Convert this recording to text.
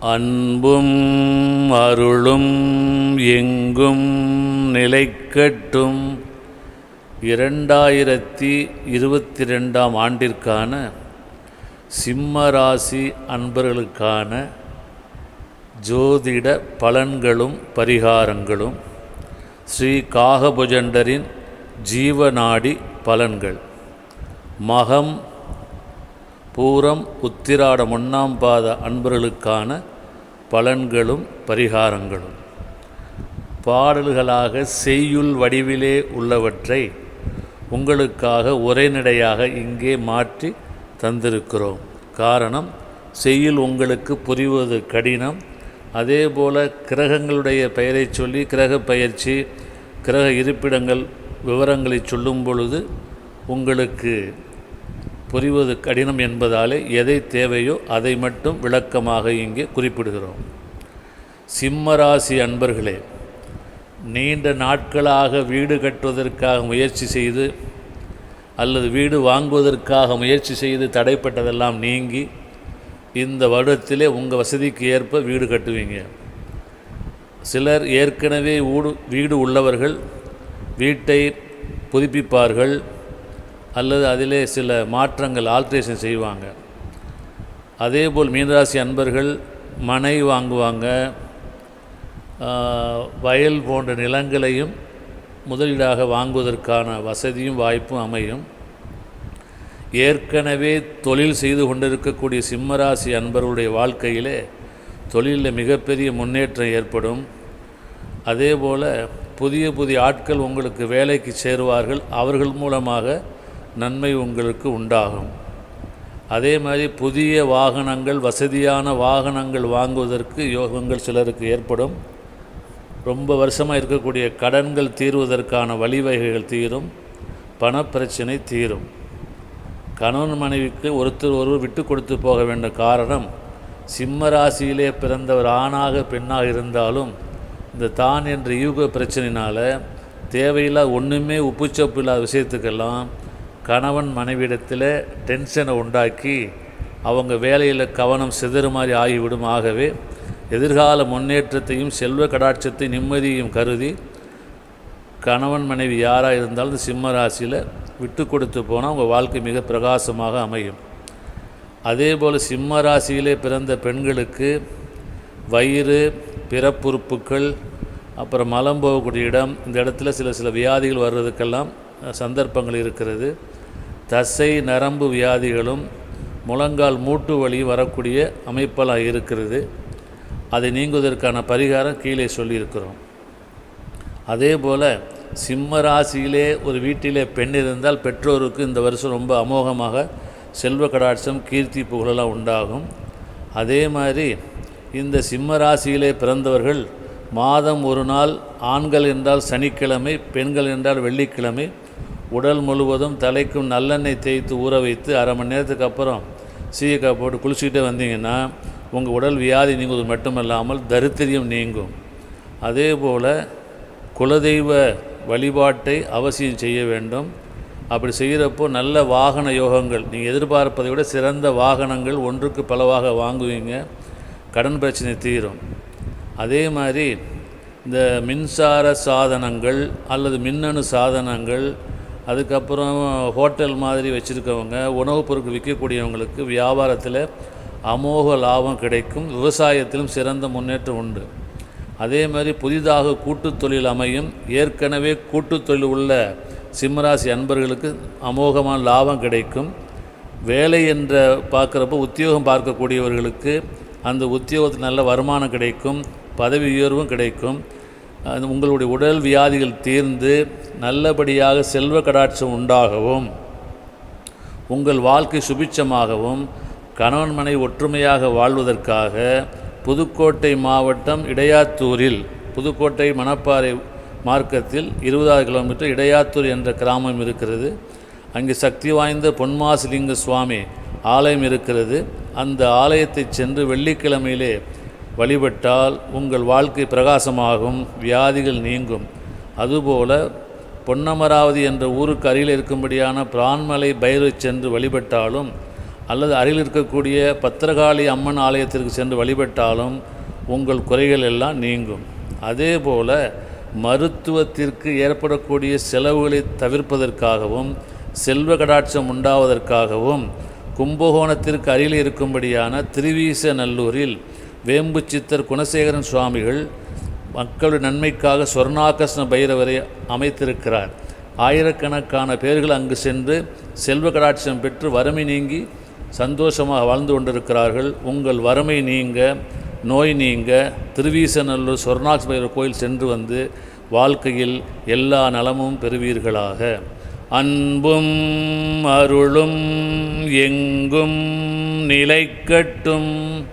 அன்பும் அருளும் எங்கும் நிலைக்கட்டும். இரண்டாயிரத்தி இருபத்தி ரெண்டாம் ஆண்டிற்கான சிம்ம ராசி அன்பர்களுக்கான ஜோதிட பலன்களும் பரிகாரங்களும் ஸ்ரீ காகபுஜண்டரின் ஜீவநாடி பலன்கள். மகம் பூரம் உத்திராட ஒன்றாம் பாத அன்பர்களுக்கான பலன்களும் பரிகாரங்களும். பாடல்களாக செய்யுள் வடிவிலே உள்ளவற்றை உங்களுக்காக உரைநடையாக இங்கே மாற்றி தந்திருக்கிறோம். காரணம் செய்யுள் உங்களுக்கு புரிவது கடினம். அதே போல் கிரகங்களுடைய பெயரை சொல்லி கிரக பயிற்சி கிரக இருப்பிடங்கள் விவரங்களை சொல்லும் பொழுது உங்களுக்கு புரிவது கடினம் என்பதாலே எதை தேவையோ அதை மட்டும் விளக்கமாக இங்கே குறிப்பிடுகிறோம். சிம்மராசி அன்பர்களே நீண்ட நாட்களாக வீடு கட்டுவதற்காக முயற்சி செய்து அல்லது வீடு வாங்குவதற்காக முயற்சி செய்து தடைப்பட்டதெல்லாம் நீங்கி இந்த வருடத்திலே உங்கள் வசதிக்கு ஏற்ப வீடு கட்டுவீங்க. சிலர் ஏற்கனவே ஊடு வீடு உள்ளவர்கள் வீட்டை புதுப்பிப்பார்கள் அல்லது அதிலே சில மாற்றங்கள் ஆல்ட்ரேஷன் செய்வாங்க. அதேபோல் மீனராசி அன்பர்கள் மனை வாங்குவாங்க. வயல் போன்ற நிலங்களையும் முதலீடாக வாங்குவதற்கான வசதியும் வாய்ப்பும் அமையும். ஏற்கனவே தொழில் செய்து கொண்டிருக்கக்கூடிய சிம்மராசி அன்பர்களுடைய வாழ்க்கையிலே தொழிலில் மிகப்பெரிய முன்னேற்றம் ஏற்படும். அதே போல் புதிய புதிய ஆட்கள் உங்களுக்கு வேலைக்கு சேருவார்கள். அவர்கள் மூலமாக நன்மை உங்களுக்கு உண்டாகும். அதே மாதிரி புதிய வாகனங்கள் வசதியான வாகனங்கள் வாங்குவதற்கு யோகங்கள் சிலருக்கு ஏற்படும். ரொம்ப வருஷமாக இருக்கக்கூடிய கடன்கள் தீர்வதற்கான வழிவகைகள் தீரும். பணப்பிரச்சனை தீரும். கணவன் மனைவிக்கு ஒருத்தர் ஒருவர் விட்டு கொடுத்து போக வேண்டிய காரணம் சிம்ம ராசியிலே பிறந்தவர் ஆணாக பெண்ணாக இருந்தாலும் இந்த தான் என்ற யூக பிரச்சனையினால் தேவையில்லா ஒன்றுமே உப்புச்சப்பு இல்லாத விஷயத்துக்கெல்லாம் கணவன் மனைவியிடத்தில் டென்ஷனை உண்டாக்கி அவங்க வேலையில் கவனம் சிதறு மாதிரி ஆகிவிடும். ஆகவே எதிர்கால முன்னேற்றத்தையும் செல்வ கடாட்சத்தை நிம்மதியையும் கருதி கணவன் மனைவி யாராக இருந்தாலும் இந்த சிம்ம ராசியில் விட்டு கொடுத்து போனால் உங்கள் வாழ்க்கை மிக பிரகாசமாக அமையும். அதே போல் சிம்ம ராசியிலே பிறந்த பெண்களுக்கு வயிறு பிறப்புறுப்புகள் அப்புறம் மலம் போகக்கூடிய இடம் இந்த இடத்துல சில சில வியாதிகள் வர்றதுக்கெல்லாம் சந்தர்ப்பங்கள் இருக்கிறது. தசை நரம்பு வியாதிகளும் முழங்கால் மூட்டு வலி வரக்கூடிய அமைப்பெல்லாம் இருக்கிறது. அதை நீங்குவதற்கான பரிகாரம் கீழே சொல்லியிருக்கிறோம். அதே போல் சிம்ம ராசியிலே ஒரு வீட்டிலே பெண் இருந்தால் பெற்றோருக்கு இந்த வருஷம் ரொம்ப அமோகமாக செல்வ கடாட்சம் கீர்த்தி புகழெல்லாம் உண்டாகும். அதே மாதிரி இந்த சிம்ம ராசியிலே பிறந்தவர்கள் மாதம் ஒரு நாள் ஆண்கள் என்றால் சனிக்கிழமை பெண்கள் என்றால் வெள்ளிக்கிழமை உடல் முழுவதும் தலைக்கும் நல்லெண்ணெய் தேய்த்து ஊற வைத்து அரை மணி நேரத்துக்கு அப்புறம் சீயக்காய் போட்டு குளிச்சுக்கிட்டே வந்தீங்கன்னா உங்கள் உடல் வியாதி நீங்குவது மட்டுமல்லாமல் தரித்திரியம் நீங்கும். அதே போல் குலதெய்வ வழிபாட்டை அவசியம் செய்ய வேண்டும். அப்படி செய்கிறப்போ நல்ல வாகன யோகங்கள் நீங்கள் எதிர்பார்ப்பதை விட சிறந்த வாகனங்கள் ஒன்றுக்கு பலவாக வாங்குவீங்க. கடன் பிரச்சனை தீரும். அதே மாதிரி இந்த மின்சார சாதனங்கள் அல்லது மின்னணு சாதனங்கள் அதுக்கப்புறம் ஹோட்டல் மாதிரி வச்சுருக்கவங்க உணவுப் பொருட்கள் விற்கக்கூடியவங்களுக்கு வியாபாரத்தில் அமோக லாபம் கிடைக்கும். விவசாயத்திலும் சிறந்த முன்னேற்றம் உண்டு. அதே மாதிரி புதிதாக கூட்டுத் தொழில் அமையும். ஏற்கனவே கூட்டுத் தொழில் உள்ள சிம்மராசி அன்பர்களுக்கு அமோகமான லாபம் கிடைக்கும். வேலை என்ற பார்க்குறப்போ உத்தியோகம் பார்க்கக்கூடியவர்களுக்கு அந்த உத்தியோகத்தில் நல்ல வருமானம் கிடைக்கும். பதவி உயர்வும் கிடைக்கும். உங்களுடைய உடல் வியாதிகள் தீர்ந்து நல்லபடியாக செல்வ கடாட்சம் உண்டாகவும் உங்கள் வாழ்க்கை சுபிச்சமாகவும் கணவன் மனை ஒற்றுமையாக வாழ்வதற்காக புதுக்கோட்டை மாவட்டம் இடையாத்தூரில் புதுக்கோட்டை மணப்பாறை மார்க்கத்தில் இருபதாவது கிலோமீட்டர் இடையாத்தூர் என்ற கிராமம் இருக்கிறது. அங்கே சக்தி வாய்ந்த பொன்மாசிலிங்க சுவாமி ஆலயம் இருக்கிறது. அந்த ஆலயத்தை சென்று வெள்ளிக்கிழமையிலே வழிபட்டால் உங்கள் வாழ்க்கை பிரகாசமாகும் வியாதிகள் நீங்கும். அதுபோல பொன்னமராவதி என்ற ஊருக்கு அருகில் இருக்கும்படியான பிரான்மலை பைரவை சென்று வழிபட்டாலும் அல்லது அருகில் இருக்கக்கூடிய பத்திரகாளி அம்மன் ஆலயத்திற்கு சென்று வழிபட்டாலும் உங்கள் குறைகள் எல்லாம் நீங்கும். அதே போல் மருத்துவத்திற்கு ஏற்படக்கூடிய செலவுகளை தவிர்ப்பதற்காகவும் செல்வ கடாட்சம் உண்டாவதற்காகவும் கும்பகோணத்திற்கு அருகில் இருக்கும்படியான திருவீசநல்லூரில் வேம்பு சித்தர் குணசேகரன் சுவாமிகள் மக்களுடைய நன்மைக்காக சொர்ணாகர்ஷ்ண பைரவரை அமைத்திருக்கிறார். ஆயிரக்கணக்கான பேர்கள் அங்கு சென்று செல்வ கடாட்சியம் பெற்று வறுமை நீங்கி சந்தோஷமாக வாழ்ந்து கொண்டிருக்கிறார்கள். உங்கள் வறுமை நீங்க நோய் நீங்க திருவீசநல்லூர் சொர்ணாக்ஷ பைரவர் கோயில் சென்று வந்து வாழ்க்கையில் எல்லா நலமும் பெறுவீர்களாக. அன்பும் அருளும் எங்கும் நிலைக்கட்டும்.